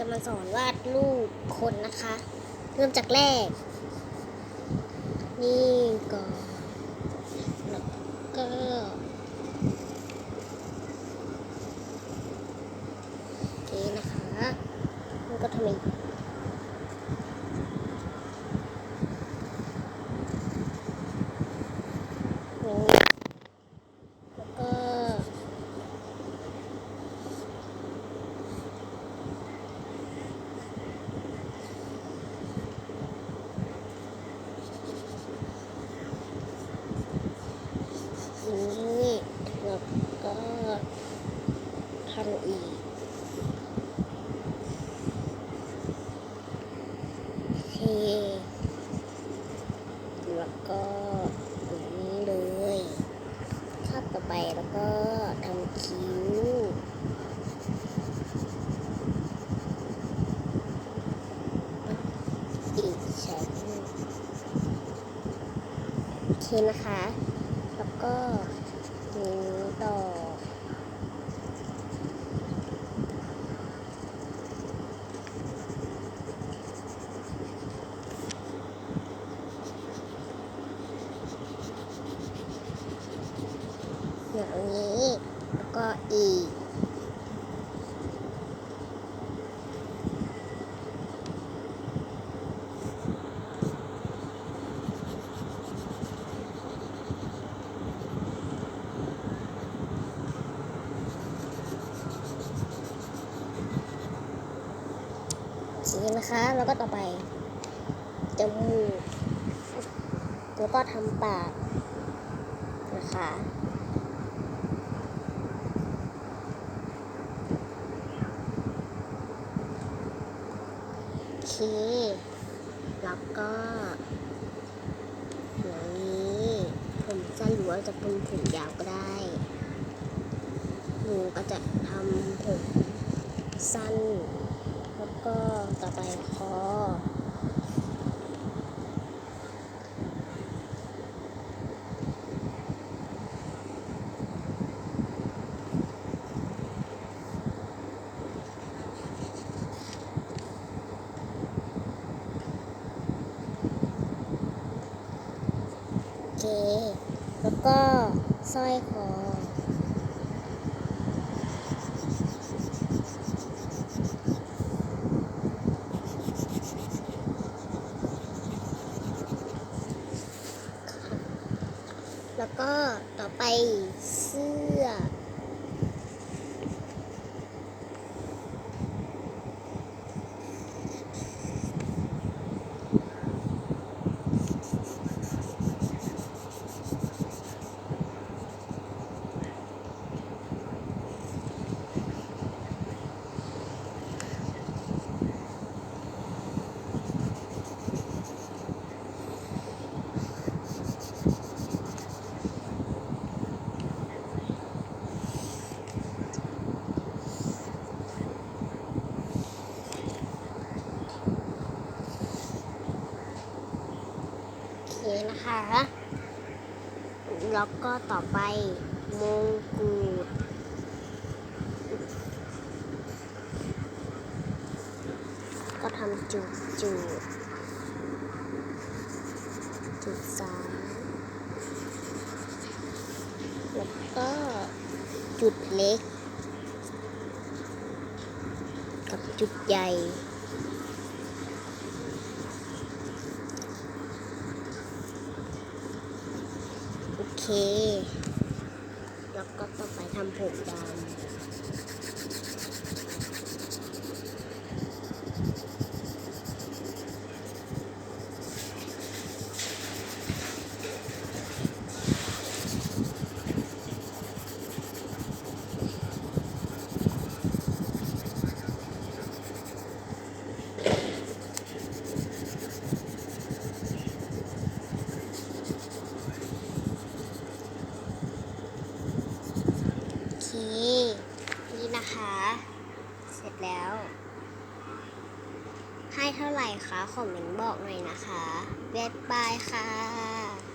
จะมาสอนวาดรูปคนนะคะ เริ่มจากแรก นี่ก่อนแล้วก็โอเคนะคะแล้วก็ทำอีกอย่างนี้แล้วก็ นี่แล้วก็ ทำอีกโอเคแล้วก็อย่างนี้เลยขั้นต่อไปแล้วก็ทำคิ้วอีกชั้นหนึ่งโอเคนะคะ แล้วก็นี้ต่อ อย่างนี้ แล้วก็อีก สีนะคะ แล้วก็ต่อไป จมูก แล้วก็ทำปากนะคะ เค แล้วก็อย่างนี้ ผมสั้นหรือว่าจะเป็นผมยาวก็ได้หนูก็จะทำผมสั้น แล้วก็ต่อไปคอ เก แล้วก็สร้อยคอแล้วก็ต่อไปเสื้อ โอเคนะคะ แล้วก็ต่อไปมงกุฎก็ทำจุดจุดจุดสามแล้วก็จุดเล็ก กับจุดใหญ่ โอเค แล้วก็ต่อไปทำผมดำโอเค นี่นะคะ เสร็จ แล้ว ให้เท่าไหร่คะคอมเมนต์บอกหน่อยนะคะเวทบายค่ะ